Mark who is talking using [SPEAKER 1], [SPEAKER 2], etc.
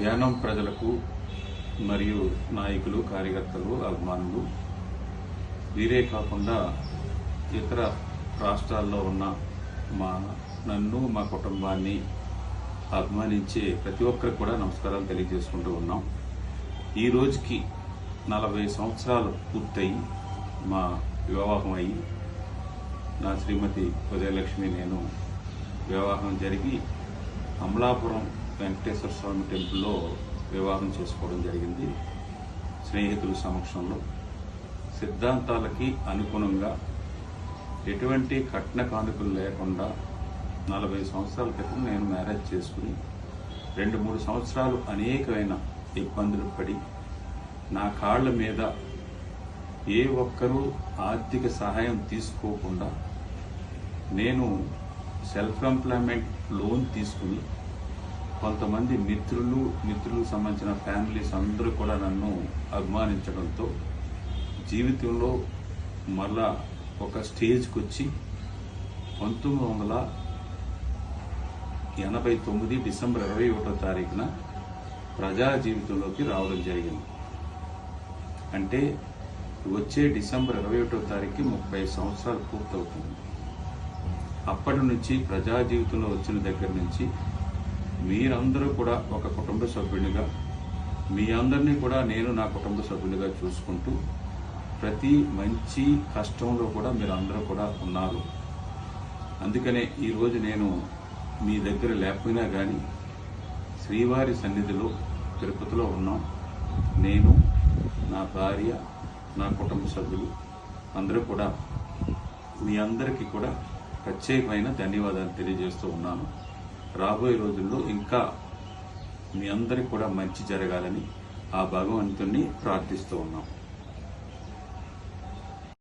[SPEAKER 1] యానం ప్రజలకు మరియు నాయకులు కార్యకర్తలు అభిమానులు. వీరే కాకుండా ఇతర రాష్ట్రాల్లో ఉన్న మా నన్ను మా కుటుంబాన్ని అభిమానించే ప్రతి ఒక్కరికి కూడా నమస్కారాలు తెలియజేసుకుంటూ ఉన్నాం. ఈ రోజుకి నలభై సంవత్సరాలు పూర్తయి మా వివాహం అయ్యి నా శ్రీమతి ఉదయలక్ష్మి నేను వివాహం జరిగి అమలాపురం వెంకటేశ్వర స్వామి టెంపుల్లో వివాహం చేసుకోవడం జరిగింది స్నేహితుల సమక్షంలో. సిద్ధాంతాలకి అనుగుణంగా ఎటువంటి కట్న కానుకలు లేకుండా నలభై సంవత్సరాల క్రితం నేను మ్యారేజ్ చేసుకుని రెండు మూడు సంవత్సరాలు అనేకమైన ఇబ్బందులు పడి నా కాళ్ళ మీద ఏ ఒక్కరూ ఆర్థిక సహాయం తీసుకోకుండా నేను సెల్ఫ్ ఎంప్లాయ్మెంట్ లోన్ తీసుకుని కొంతమంది మిత్రులు మిత్రులకు సంబంధించిన ఫ్యామిలీస్ అందరూ కూడా నన్ను అభిమానించడంతో జీవితంలో మళ్ళా ఒక స్టేజ్కి వచ్చి పంతొమ్మిది వందల ఎనభై తొమ్మిది డిసెంబర్ ఇరవై ఒకటో తారీఖున ప్రజా జీవితంలోకి రావడం జరిగింది. అంటే వచ్చే డిసెంబర్ ఇరవై ఒకటో తారీఖుకి ముప్పై సంవత్సరాలు పూర్తవుతుంది. అప్పటి నుంచి ప్రజా జీవితంలో వచ్చిన దగ్గర నుంచి మీరందరూ కూడా ఒక కుటుంబ సభ్యునిగా మీ అందరినీ కూడా నేను నా కుటుంబ సభ్యునిగా చూసుకుంటూ ప్రతి మంచి కష్టంలో కూడా మీరు అందరూ కూడా ఉన్నారు. అందుకనే ఈరోజు నేను మీ దగ్గర లేకపోయినా కానీ శ్రీవారి సన్నిధిలో తిరుపతిలో ఉన్నాం. నేను నా భార్య నా కుటుంబ సభ్యులు అందరూ కూడా మీ అందరికీ కూడా ప్రత్యేకమైన ధన్యవాదాలు తెలియజేస్తూ ఉన్నాను. రాబోయే రోజుల్లో ఇంకా మీ అందరికి కూడా మంచి జరగాలని ఆ భగవంతుణ్ణి ప్రార్థిస్తూ ఉన్నాం.